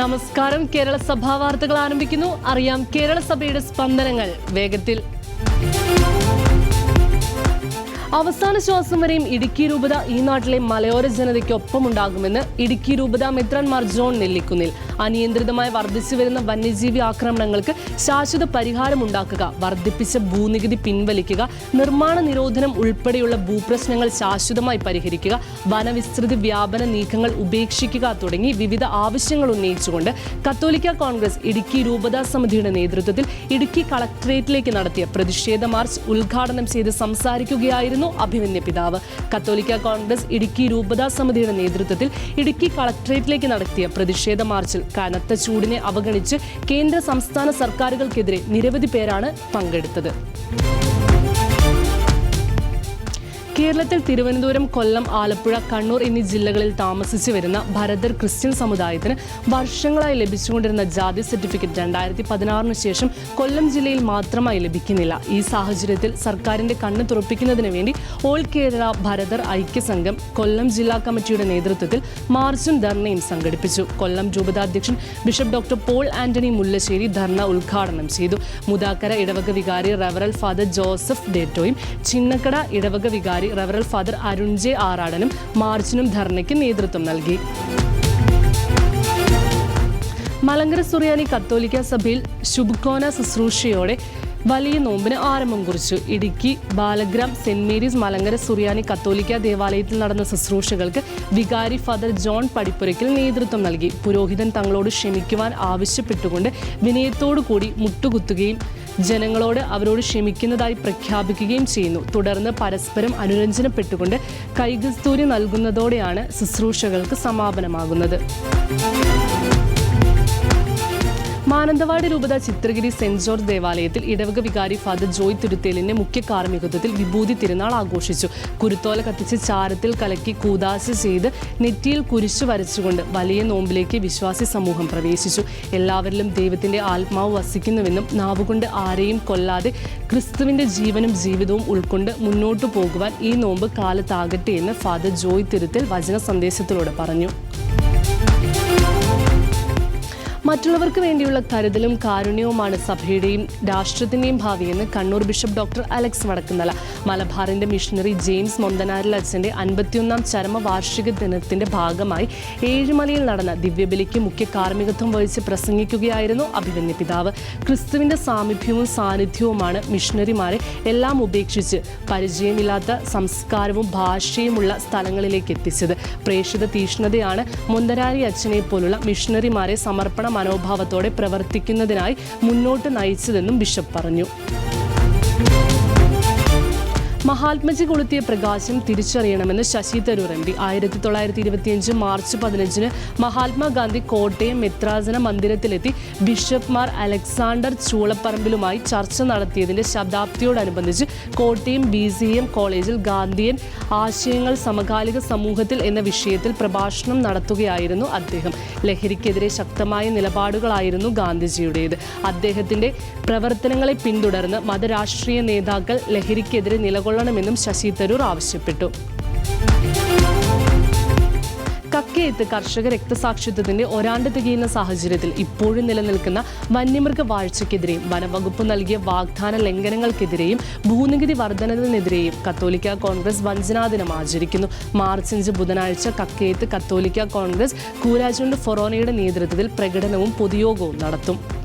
നമസ്കാരം. കേരള സഭാ വാർത്തകൾ ആരംഭിക്കുന്നു. അറിയാം കേരള സഭയുടെ സ്പന്ദനങ്ങൾ വേഗത്തിൽ. അവസാന ശ്വാസം വരെയും ഇടുക്കി രൂപത ഈ നാട്ടിലെ മലയോര ജനതയ്ക്കൊപ്പമുണ്ടാകുമെന്ന് ഇടുക്കി രൂപത മെത്രന്മാർ ജോൺ നെല്ലിക്കുന്നിൽ അനിയന്ത്രിതമായി വർദ്ധിച്ചു വരുന്ന വന്യജീവി ആക്രമണങ്ങൾക്ക് ശാശ്വത പരിഹാരമുണ്ടാക്കുക വർദ്ധിപ്പിച്ച ഭൂനികുതി പിൻവലിക്കുക നിർമ്മാണ നിരോധനം ഉൾപ്പെടെയുള്ള ഭൂപ്രശ്നങ്ങൾ ശാശ്വതമായി പരിഹരിക്കുക വനവിസ്തൃതി വ്യാപന നീക്കങ്ങൾ ഉപേക്ഷിക്കുക തുടങ്ങി വിവിധ ആവശ്യങ്ങൾ ഉന്നയിച്ചുകൊണ്ട് കത്തോലിക്ക കോൺഗ്രസ് ഇടുക്കി രൂപതാ സമിതിയുടെ നേതൃത്വത്തിൽ ഇടുക്കി കളക്ടറേറ്റിലേക്ക് നടത്തിയ പ്രതിഷേധ മാർച്ച് ഉദ്ഘാടനം ചെയ്ത് സംസാരിക്കുകയായിരുന്നു അഭിമന്യ പിതാവ്. കത്തോലിക്ക കോൺഗ്രസ് ഇടുക്കി രൂപതാ സമിതിയുടെ നേതൃത്വത്തിൽ ഇടുക്കി കളക്ടറേറ്റിലേക്ക് നടത്തിയ പ്രതിഷേധ മാർച്ചിൽ കനത്ത ചൂടിനെ അവഗണിച്ച് കേന്ദ്ര സംസ്ഥാന സർക്കാരുകൾക്കെതിരെ നിരവധി പേരാണ് പങ്കെടുത്തത്. കേരളത്തിൽ തിരുവനന്തപുരം കൊല്ലം ആലപ്പുഴ കണ്ണൂർ എന്നീ ജില്ലകളിൽ താമസിച്ചു വരുന്ന ഭരതർ ക്രിസ്ത്യൻ സമുദായത്തിന് വർഷങ്ങളായി ലഭിച്ചുകൊണ്ടിരുന്ന ജാതി സർട്ടിഫിക്കറ്റ് രണ്ടായിരത്തി പതിനാറിന് ശേഷം കൊല്ലം ജില്ലയിൽ മാത്രമായി ലഭിക്കുന്നില്ല. ഈ സാഹചര്യത്തിൽ സർക്കാരിന്റെ കണ്ണ് തുറപ്പിക്കുന്നതിന് വേണ്ടി ഓൾ കേരള ഭരതർ ഐക്യസംഘം കൊല്ലം ജില്ലാ കമ്മിറ്റിയുടെ നേതൃത്വത്തിൽ മാർച്ചും ധർണയും സംഘടിപ്പിച്ചു. കൊല്ലം രൂപതാധ്യക്ഷൻ bishop doctor Paul Antony Mullassery ധർണ ഉദ്ഘാടനം ചെയ്തു. മുതാക്കര ഇടവക വികാരി റവറൽ ഫാദർ ജോസഫ് ഡേറ്റോയും ചിന്നക്കട ഇടവക വികാരി റവറൽ ഫാദർ അരുൺ ജെ ആറാടനും മാർച്ചിനും ധർണയ്ക്ക് നേതൃത്വം നൽകി. മലങ്കര സുറിയാനി കത്തോലിക്ക സഭയിൽ ശുഭ്കോന ശുശ്രൂഷയോടെ വലിയ നോമ്പിന് ആരംഭം കുറിച്ചു. ഇടുക്കി ബാലഗ്രാം സെന്റ് മേരീസ് മലങ്കര സുറിയാനി കത്തോലിക്ക ദേവാലയത്തിൽ നടന്ന ശുശ്രൂഷകൾക്ക് വികാരി ഫാദർ ജോൺ പടിപ്പുരയ്ക്കൽ നേതൃത്വം നൽകി. പുരോഹിതൻ തങ്ങളോട് ക്ഷമിക്കുവാൻ ആവശ്യപ്പെട്ടുകൊണ്ട് വിനയത്തോടു കൂടി മുട്ടുകുത്തുകയും ജനങ്ങളോട് അവരോട് ക്ഷമിക്കുന്നതായി പ്രഖ്യാപിക്കുകയും ചെയ്യുന്നു. തുടർന്ന് പരസ്പരം അനുരഞ്ജനപ്പെട്ടുകൊണ്ട് കൈകസ്തൂരി നൽകുന്നതോടെയാണ് ശുശ്രൂഷകൾക്ക് സമാപനമാകുന്നത്. മാനന്തവാടി രൂപത ചിത്രഗിരി സെന്റ് ജോർജ് ദേവാലയത്തിൽ ഇടവക വികാരി ഫാദർ ജോയ് തിരുത്തേലിന്റെ മുഖ്യ കാർമ്മികത്വത്തിൽ വിഭൂതി തിരുനാൾ ആഘോഷിച്ചു. കുരുത്തോല കത്തിച്ച് ചാരത്തിൽ കലക്കി കൂതാശ ചെയ്ത് നെറ്റിയിൽ കുരിശു വരച്ചുകൊണ്ട് വലിയ നോമ്പിലേക്ക് വിശ്വാസി സമൂഹം പ്രവേശിച്ചു. എല്ലാവരിലും ദൈവത്തിന്റെ ആത്മാവ് വസിക്കുന്നുവെന്നും നാവുകൊണ്ട് ആരെയും കൊല്ലാതെ ക്രിസ്തുവിന്റെ ജീവനും ജീവിതവും ഉൾക്കൊണ്ട് മുന്നോട്ടു പോകുവാൻ ഈ നോമ്പ് കാലത്താകട്ടെ എന്ന് ഫാദർ ജോയ് തിരുത്തൽ വചന സന്ദേശത്തിലൂടെ പറഞ്ഞു. മറ്റുള്ളവർക്ക് വേണ്ടിയുള്ള കരുതലും കാരുണ്യവുമാണ് സഭയുടെയും രാഷ്ട്രത്തിന്റെയും ഭാവിയെന്ന് Kannur bishop doctor Alex Vadakkumthala മലബാറിന്റെ മിഷണറി ജെയിംസ് മൊന്തനാരിൽ അച്ഛന്റെ അൻപത്തിയൊന്നാം ചരമവാർഷിക ദിനത്തിന്റെ ഭാഗമായി ഏഴുമലയിൽ നടന്ന ദിവ്യബലിക്ക് മുഖ്യ കാർമ്മികത്വം വഹിച്ച് പ്രസംഗിക്കുകയായിരുന്നു അഭിമന്യ പിതാവ്. ക്രിസ്തുവിന്റെ സാമീപ്യവും സാന്നിധ്യവുമാണ് മിഷണറിമാരെ എല്ലാം ഉപേക്ഷിച്ച് പരിചയമില്ലാത്ത സംസ്കാരവും ഭാഷയുമുള്ള സ്ഥലങ്ങളിലേക്ക് എത്തിച്ചത്. പ്രേക്ഷിത തീഷ്ണതയാണ് മൊന്തനാരി അച്ഛനെ പോലുള്ള മിഷണറിമാരെ സമർപ്പണ മനോഭാവത്തോടെ പ്രവർത്തിക്കുന്നതിനായി മുന്നോട്ട് നയിച്ചതെന്നും ബിഷപ്പ് പറഞ്ഞു മഹാത്മജി കൊളുത്തിയ പ്രകാശം തിരിച്ചറിയണമെന്ന് ശശി തരൂർ എം പി. ആയിരത്തി തൊള്ളായിരത്തി ഇരുപത്തിയഞ്ച് മാർച്ച് പതിനഞ്ചിന് മഹാത്മാഗാന്ധി കോട്ടയം മിത്രാസന മന്ദിരത്തിലെത്തി ബിഷപ്പ്മാർ അലക്സാണ്ടർ ചൂളപ്പറമ്പിലുമായി ചർച്ച നടത്തിയതിന്റെ ശതാബ്ദിയോടനുബന്ധിച്ച് കോട്ടയം ബി സി എം കോളേജിൽ ഗാന്ധിയൻ ആശയങ്ങൾ സമകാലിക സമൂഹത്തിൽ എന്ന വിഷയത്തിൽ പ്രഭാഷണം നടത്തുകയായിരുന്നു അദ്ദേഹം. ലഹരിക്കെതിരെ ശക്തമായ നിലപാടുകളായിരുന്നു ഗാന്ധിജിയുടേത്. അദ്ദേഹത്തിന്റെ പ്രവർത്തനങ്ങളെ പിന്തുടർന്ന് മതരാഷ്ട്രീയ നേതാക്കൾ ലഹരിക്കെതിരെ നിലകൊള്ളണമെന്നും ശശി തരൂർ ആവശ്യപ്പെട്ടു. കക്കയത്ത് കർഷക രക്തസാക്ഷിത്വത്തിന്റെ ഒരാണ്ട് തികയുന്ന സാഹചര്യത്തിൽ ഇപ്പോഴും നിലനിൽക്കുന്ന വന്യമൃഗ വാഴ്ചയ്ക്കെതിരെയും വനവകുപ്പ് നൽകിയ വാഗ്ദാന ലംഘനങ്ങൾക്കെതിരെയും ഭൂനികുതി വർധനവിനെതിരെയും കത്തോലിക്ക കോൺഗ്രസ് വഞ്ചനാ ദിനം ആചരിക്കുന്നു. മാർച്ച് അഞ്ച് ബുധനാഴ്ച കക്കയത്ത് കത്തോലിക്ക കോൺഗ്രസ് കൂരാജുണ്ട് ഫൊറോനയുടെ നേതൃത്വത്തിൽ പ്രകടനവും പൊതുയോഗവും നടത്തും.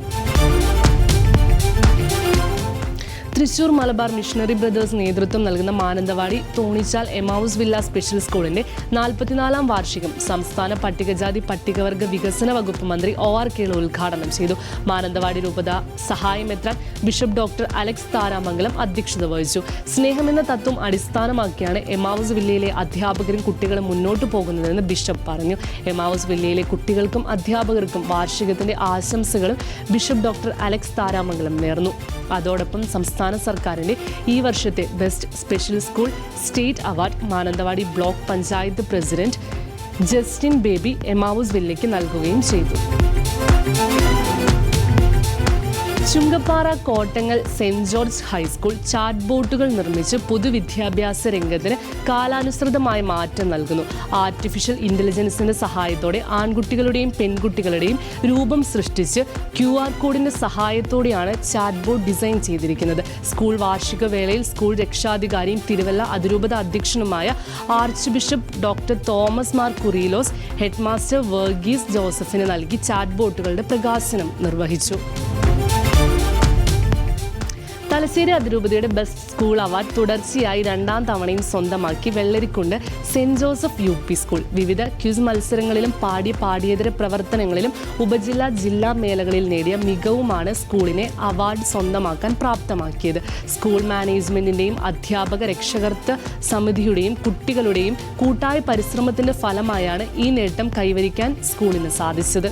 തൃശൂർ മലബാർ മിഷണറി ബ്രദേഴ്സ് നേതൃത്വം നൽകുന്ന മാനന്തവാടി തോണിച്ചാൽ എമൗസ് വില്ല സ്പെഷ്യൽ സ്കൂളിന്റെ നാൽപ്പത്തിനാലാം വാർഷികം സംസ്ഥാന പട്ടികജാതി പട്ടികവർഗ വികസന വകുപ്പ് മന്ത്രി ഒ ആർ കേളു ഉദ്ഘാടനം ചെയ്തു. മാനന്തവാടി രൂപത സഹായമെത്രാൻ ബിഷപ്പ് ഡോക്ടർ അലക്സ് താരാമംഗലം അധ്യക്ഷത വഹിച്ചു. സ്നേഹമെന്ന തത്വം അടിസ്ഥാനമാക്കിയാണ് എമാവസ് വില്ലയിലെ അധ്യാപകരും കുട്ടികളും മുന്നോട്ട് പോകുന്നതെന്ന് ബിഷപ്പ് പറഞ്ഞു. എമാവസ് വില്ലയിലെ കുട്ടികൾക്കും അധ്യാപകർക്കും വാർഷികത്തിന്റെ ആശംസകളും ബിഷപ്പ് ഡോക്ടർ അലക്സ് താരാമംഗലം നേർന്നു. അതോടൊപ്പം സംസ്ഥാന സർക്കാരിന്റെ ഈ വർഷത്തെ best special school state award Mananthavady block panchayat president Justin Baby Emmaus വില്ലയ്ക്ക് നൽകുകയും ചെയ്തു. Chungappara Kottangal saint George high school chat ബോട്ടുകൾ നിർമ്മിച്ച് പൊതുവിദ്യാഭ്യാസ രംഗത്തിന് കാലാനുസൃതമായ മാറ്റം നൽകുന്നു. ആർട്ടിഫിഷ്യൽ ഇന്റലിജൻസിന്റെ സഹായത്തോടെ ആൺകുട്ടികളുടെയും പെൺകുട്ടികളുടെയും രൂപം സൃഷ്ടിച്ച് ക്യു ആർ കോഡിന്റെ സഹായത്തോടെയാണ് ചാറ്റ് ബോർഡ് ഡിസൈൻ ചെയ്തിരിക്കുന്നത്. സ്കൂൾ വാർഷിക വേളയിൽ സ്കൂൾ രക്ഷാധികാരിയും തിരുവല്ല അതിരൂപത അധ്യക്ഷനുമായ archbishop doctor Thomas Mar Kurilos headmaster Varghese ജോസഫിന് നൽകി ചാറ്റ് ബോട്ടുകളുടെ പ്രകാശനം നിർവഹിച്ചു. തലശ്ശേരി അതിരൂപതയുടെ ബെസ്റ്റ് സ്കൂൾ അവാർഡ് തുടർച്ചയായി രണ്ടാം തവണയും സ്വന്തമാക്കി Vellarikundu saint Joseph U P school. വിവിധ ക്യൂസ് മത്സരങ്ങളിലും പാടിയ പാടിയതര പ്രവർത്തനങ്ങളിലും ഉപജില്ലാ ജില്ലാ മേളകളിൽ നേടിയ മികവുമാണ് സ്കൂളിനെ അവാർഡ് സ്വന്തമാക്കാൻ പ്രാപ്തമാക്കിയത്. സ്കൂൾ മാനേജ്മെന്റിന്റെയും അധ്യാപക രക്ഷകർത്ത സമിതിയുടെയും കുട്ടികളുടെയും കൂട്ടായ പരിശ്രമത്തിന്റെ ഫലമായാണ് ഈ നേട്ടം കൈവരിക്കാൻ സ്കൂളിന് സാധിച്ചത്.